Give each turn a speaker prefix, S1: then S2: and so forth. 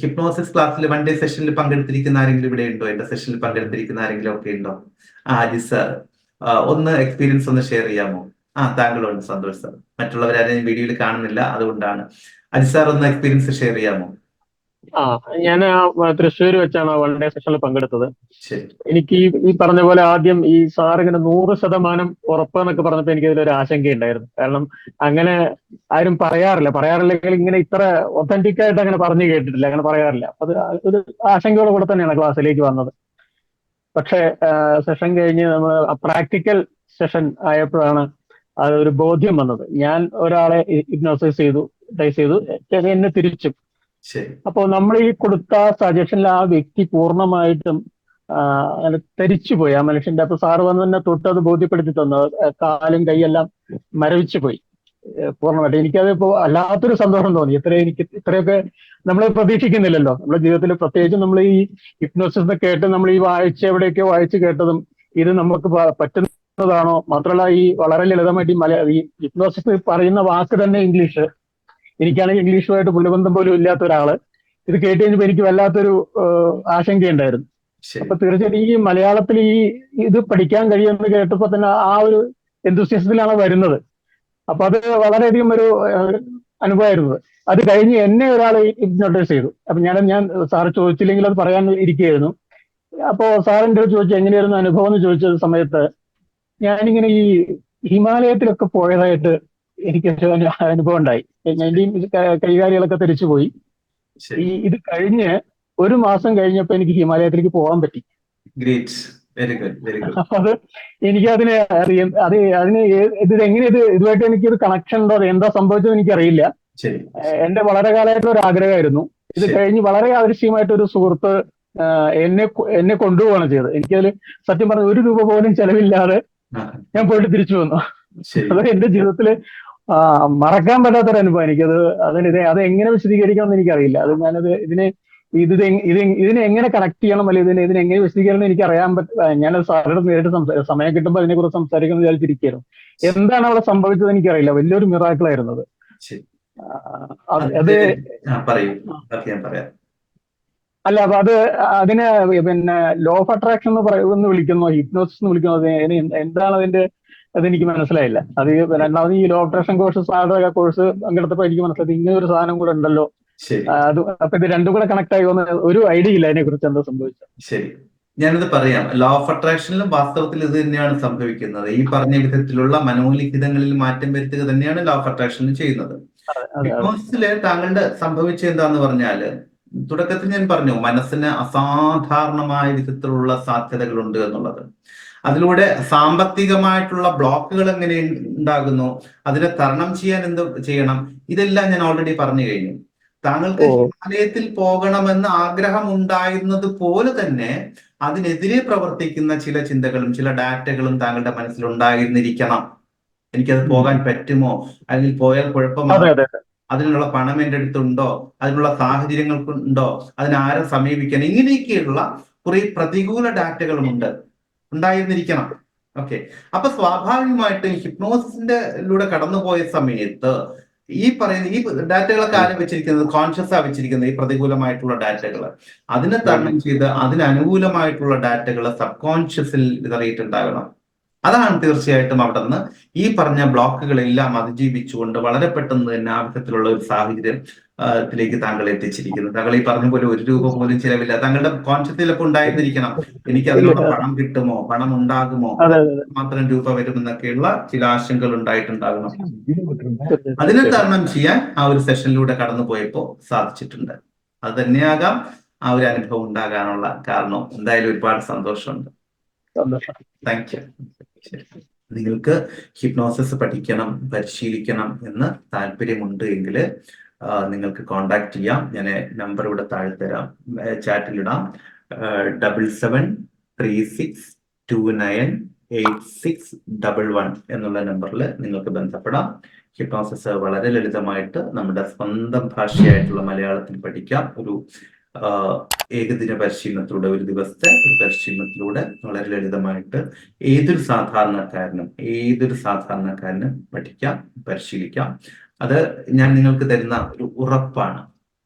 S1: Hypnosis ക്ലാസ്സിൽ one day സെഷനിൽ പങ്കെടുത്തിരിക്കുന്ന ആരെങ്കിലും ഇവിടെ ഉണ്ടോ എന്റെ സെഷനിൽ പങ്കെടുത്തിരിക്കുന്ന ആരെങ്കിലും ഒക്കെ ഉണ്ടോ? ആ അജി സാർ ഒന്ന് എക്സ്പീരിയൻസ് ഒന്ന് ഷെയർ ചെയ്യാമോ? ആ താങ്കളുണ്ട് സന്തോഷ് സാർ മറ്റുള്ളവരാരും വീഡിയോയിൽ കാണുന്നില്ല അതുകൊണ്ടാണ്. അജി സാർ ഒന്ന് എക്സ്പീരിയൻസ് ഷെയർ ചെയ്യാമോ?
S2: ആ ഞാൻ തൃശ്ശൂർ വെച്ചാണ് വൺ ഡേ സെഷനിൽ പങ്കെടുത്തത്. എനിക്ക് ഈ പറഞ്ഞ പോലെ ആദ്യം ഈ സാർ ഇങ്ങനെ നൂറ് ശതമാനം ഉറപ്പ് എന്നൊക്കെ പറഞ്ഞപ്പോൾ എനിക്ക് ഇതിലൊരു ആശങ്കയുണ്ടായിരുന്നു. കാരണം അങ്ങനെ ആരും പറയാറില്ല. പറയാറില്ലെങ്കിൽ ഇങ്ങനെ ഇത്ര ഒത്തന്റിക് ആയിട്ട് അങ്ങനെ പറഞ്ഞു കേട്ടിട്ടില്ല. അങ്ങനെ പറയാറില്ല. അത് ഒരു ആശങ്കയോടെ കൂടെ തന്നെയാണ് ക്ലാസ്സിലേക്ക് വന്നത്. പക്ഷെ സെഷൻ കഴിഞ്ഞ് നമ്മൾ പ്രാക്ടിക്കൽ സെഷൻ ആയപ്പോഴാണ് അതൊരു ഒരു ബോധ്യം വന്നത്. ഞാൻ ഒരാളെ ഇഗ്നോസൈസ് ചെയ്തു ടൈസ് ചെയ്തു. എന്നെ തിരിച്ചും. അപ്പോൾ നമ്മൾ ഈ കൊടുത്ത സജഷനിൽ ആ വ്യക്തി പൂർണമായിട്ടും തരിച്ചു തരിച്ചുപോയി. ആ മനുഷ്യന്റെ അപ്പൊ സാറ് വന്ന് തന്നെ തൊട്ട് അത് ബോധ്യപ്പെടുത്തി തന്നു. കാലും കൈയെല്ലാം മരവിച്ചു പോയി. പൂർണമായിട്ട്. എനിക്കത് ഇപ്പോ അല്ലാത്തൊരു സന്തോഷം തോന്നി. ഇത്ര എനിക്ക് ഇത്രയൊക്കെ നമ്മൾ പ്രതീക്ഷിക്കുന്നില്ലല്ലോ. നമ്മുടെ ജീവിതത്തിൽ പ്രത്യേകിച്ച് നമ്മൾ ഈ ഹിപ്നോസിസ് കേട്ട് നമ്മൾ ഈ വായിച്ച എവിടെയൊക്കെ വായിച്ച് കേട്ടതും ഇത് നമുക്ക് പറ്റുന്നതാണോ? മാത്രമല്ല ഈ വളരെ ലളിതമായിട്ട് ഈ മല ഈ ഹിപ്നോസിസ് പറയുന്ന വാക്ക് തന്നെ ഇംഗ്ലീഷ്. എനിക്കാണെങ്കിൽ ഇംഗ്ലീഷുമായിട്ട് പുനബന്ധം പോലും ഇല്ലാത്ത ഒരാൾ. ഇത് കേട്ട് കഴിഞ്ഞപ്പോൾ എനിക്ക് വല്ലാത്തൊരു ആശങ്കയുണ്ടായിരുന്നു. അപ്പൊ തീർച്ചയായിട്ടും ഈ മലയാളത്തിൽ ഈ ഇത് പഠിക്കാൻ കഴിയുമെന്ന് കേട്ടപ്പോ തന്നെ ആ ഒരു എന്തുസിയസത്തിലാണ് വരുന്നത്. അപ്പൊ അത് വളരെയധികം ഒരു അനുഭവമായിരുന്നത് അനുഭവമായിരുന്നു. അത് കഴിഞ്ഞ് എന്നെ ഒരാൾ ഹിപ്നോട്ടൈസ് ചെയ്തു. അപ്പൊ ഞാൻ ഞാൻ സാറ് ചോദിച്ചില്ലെങ്കിൽ അത് പറയാൻ ഇരിക്കുകയായിരുന്നു. അപ്പോ സാറിന്റെ ചോദിച്ചു എങ്ങനെയായിരുന്നു അനുഭവം? എന്ന് ചോദിച്ച സമയത്ത് ഞാനിങ്ങനെ ഈ ഹിമാലയത്തിലൊക്കെ പോയതായിട്ട് എനിക്ക് ഒരു അനുഭവം ഉണ്ടായി. എന്റെയും ഇത് ക- കൈകാലികളൊക്കെ തിരിച്ചുപോയി ഈ ഇത് കഴിഞ്ഞ് ഒരു മാസം കഴിഞ്ഞപ്പോ എനിക്ക് ഹിമാലയത്തിലേക്ക് പോകാൻ പറ്റി.
S1: വെരി ഗുഡ് വെരി ഗുഡ്
S2: അപ്പൊ അത് എനിക്ക് അതിന് അറിയാം. അത് അതിന് ഇത് എങ്ങനെ ഇത് ഇതുമായിട്ട് എനിക്കൊരു കണക്ഷൻ ഉണ്ടോ? അത് എന്താ സംഭവിച്ചത് എനിക്കറിയില്ല. എന്റെ വളരെ കാലമായിട്ടുള്ള ഒരു ആഗ്രഹമായിരുന്നു. ഇത്. കഴിഞ്ഞ് വളരെ ആവശ്യമായിട്ട് ഒരു സുഹൃത്ത് എന്നെ എന്നെ കൊണ്ടുപോവാണ് ചെയ്തത്. എനിക്കതിൽ സത്യം പറഞ്ഞ ഒരു രൂപ പോലും ചെലവില്ലാതെ ഞാൻ പോയിട്ട് തിരിച്ചു വന്നു. അത് എന്റെ ജീവിതത്തിൽ ആ, മറക്കാൻ പറ്റാത്തൊരു അനുഭവം എനിക്കത്. അതിന് ഇത് അത് എങ്ങനെ വിശദീകരിക്കണം എന്ന് എനിക്കറിയില്ല. അത് ഞാനത് ഇതിനെ ഇത് ഇത് ഇതിനെ എങ്ങനെ കണക്ട് ചെയ്യണം? അല്ലെങ്കിൽ ഇതിനെ ഇതിനെ എങ്ങനെ വിശദീകരിക്കണം എന്ന് എനിക്ക് അറിയാൻ പറ്റ ഞാനത് സാറിനോട് നേരിട്ട് സംസാ- സമയം കിട്ടുമ്പോൾ അതിനെ കുറിച്ച് സംസാരിക്കണം വിചാരിച്ചിരിക്കുന്നു എന്താണ് അവിടെ സംഭവിച്ചത് എനിക്കറിയില്ല. വലിയൊരു മിറാക്കിൾ ആയിരുന്നത് അത് അത് അല്ല അപ്പൊ അത് അതിന് പിന്നെ ലോ ഓഫ് അട്രാക്ഷൻ എന്ന് പറയുന്ന വിളിക്കുന്നു ഹിപ്നോസിസ് എന്ന് വിളിക്കുന്നു. എന്താണ് അതിന്റെ അതെനിക്ക് മനസ്സിലായില്ല. അത് രണ്ടാമത് ഈ ലോ അട്രാക്ഷൻ കോഴ്സ് സാധാരണ കോഴ്സ് പങ്കെടുത്തപ്പോൾ എനിക്ക് മനസ്സിലായി. ഇങ്ങനെ ഒരു സാധനം കൂടെ ഉണ്ടല്ലോ. അത് അപ്പൊ ഇത് രണ്ടും കൂടെ കണക്ട് ആയി വന്നത് ഒരു ഐഡിയ ഇല്ല അതിനെ കുറിച്ച് എന്താ സംഭവിച്ചത്.
S1: ശരി. ഞാനിത് പറയാം. ലോ ഓഫ് അട്രാക്ഷനിലും വാസ്തവത്തിൽ ഇത് തന്നെയാണ് സംഭവിക്കുന്നത്. ഈ പറഞ്ഞ വിധത്തിലുള്ള മനോലിഖിതങ്ങളിൽ മാറ്റം വരുത്തുക തന്നെയാണ് ലോ ഓഫ് അട്രാക്ഷനിൽ ചെയ്യുന്നത്. താങ്കളുടെ സംഭവിച്ചത് എന്താന്ന് പറഞ്ഞാൽ തുടക്കത്തിൽ ഞാൻ പറഞ്ഞു മനസ്സിന് അസാധാരണമായ വിധത്തിലുള്ള സാധ്യതകളുണ്ട് എന്നുള്ളത്. അതിലൂടെ സാമ്പത്തികമായിട്ടുള്ള ബ്ലോക്കുകൾ എങ്ങനെ ഉണ്ടാകുന്നു അതിനെ തരണം ചെയ്യാൻ എന്ത് ചെയ്യണം ഇതെല്ലാം ഞാൻ ഓൾറെഡി പറഞ്ഞു കഴിഞ്ഞു. താങ്കൾക്ക്. ഹിമാലയത്തിൽ പോകണമെന്ന് ആഗ്രഹം ഉണ്ടായിരുന്നത് പോലെ തന്നെ അതിനെതിരെ പ്രവർത്തിക്കുന്ന ചില ചിന്തകളും ചില ഡാറ്റകളും താങ്കളുടെ മനസ്സിൽ ഉണ്ടായിരുന്നിരിക്കണം. എനിക്കത് പോകാൻ പറ്റുമോ? അല്ലെങ്കിൽ പോയാൽ കുഴപ്പമാണ്?
S2: അതെ അതെ.
S1: അതിനുള്ള പണം എന്റെ അടുത്തുണ്ടോ അതിനുള്ള സാഹചര്യങ്ങൾക്കുണ്ടോ അതിനാരെ സമീപിക്കാൻ ഇങ്ങനെയൊക്കെയുള്ള കുറെ പ്രതികൂല ഡാറ്റകളുമുണ്ട്. ഉണ്ടായിരുന്നിരിക്കണം. ഓക്കെ അപ്പൊ സ്വാഭാവികമായിട്ടും ഹിപ്നോസിന്റെ ലൂടെ കടന്നുപോയ സമയത്ത് ഈ പറയുന്ന ഈ ഡാറ്റകളൊക്കെ ആരും വെച്ചിരിക്കുന്നത്? കോൺഷ്യസ് ആ വെച്ചിരിക്കുന്നത് ഈ പ്രതികൂലമായിട്ടുള്ള ഡാറ്റകൾ അതിനെ തരണം ചെയ്ത് അതിനനുകൂലമായിട്ടുള്ള ഡാറ്റകൾ സബ് കോൺഷ്യസിൽ വിതറിയിട്ടുണ്ടാകണം. അതാണ് തീർച്ചയായിട്ടും അവിടെ നിന്ന് ഈ പറഞ്ഞ ബ്ലോക്കുകളെല്ലാം അതിജീവിച്ചുകൊണ്ട് വളരെ പെട്ടെന്ന് തന്നെ ആവശ്യത്തിലുള്ള ഒരു സാഹചര്യം ത്തിലേക്ക് താങ്കൾ എത്തിച്ചിരിക്കുന്നത് താങ്കൾ ഈ പറഞ്ഞ പോലെ ഒരു രൂപ പോലും ചിലവില്ല. താങ്കളുടെ കോൺഷ്യസ് ചിലപ്പോൾ ഉണ്ടായിരുന്നിരിക്കണം. എനിക്ക് അതിനുള്ള പണം കിട്ടുമോ? പണം ഉണ്ടാകുമോ? മാത്രം രൂപ വരുമെന്നൊക്കെയുള്ള ചില ആശങ്കകൾ ഉണ്ടായിട്ടുണ്ടാകണം. അതിനെ തരണം ചെയ്യാൻ ആ ഒരു സെഷനിലൂടെ കടന്നു പോയപ്പോ സാധിച്ചിട്ടുണ്ട്. അത് തന്നെയാകാം ആ ഒരു അനുഭവം ഉണ്ടാകാനുള്ള കാരണം. എന്തായാലും ഒരുപാട് സന്തോഷമുണ്ട്.
S2: സന്തോഷം.
S1: താങ്ക് യു നിങ്ങൾക്ക് ഹിപ്നോസിസ് പഠിക്കണം പരിശീലിക്കണം എന്ന് താല്പര്യമുണ്ട് എങ്കിൽ നിങ്ങൾക്ക് കോണ്ടാക്ട് ചെയ്യാം. ഞാൻ നമ്പർ ഇവിടെ താഴെ തരാം. ചാറ്റിലിടാം double seven three six two nine eight six double one എന്നുള്ള നമ്പറിൽ നിങ്ങൾക്ക് ബന്ധപ്പെടാം. ഹിപ്നോസിസ് വളരെ ലളിതമായിട്ട് നമ്മുടെ സ്വന്തം ഭാഷയായിട്ടുള്ള മലയാളത്തിൽ പഠിക്കാം. ഒരു ഏകദിന പരിശീലനത്തിലൂടെ ഒരു ദിവസത്തെ ഒരു പരിശീലനത്തിലൂടെ വളരെ ലളിതമായിട്ട് ഏതൊരു സാധാരണക്കാരനും ഏതൊരു സാധാരണക്കാരനും പഠിക്കാം പരിശീലിക്കാം. അത് ഞാൻ നിങ്ങൾക്ക് തരുന്ന ഒരു ഉറപ്പാണ്.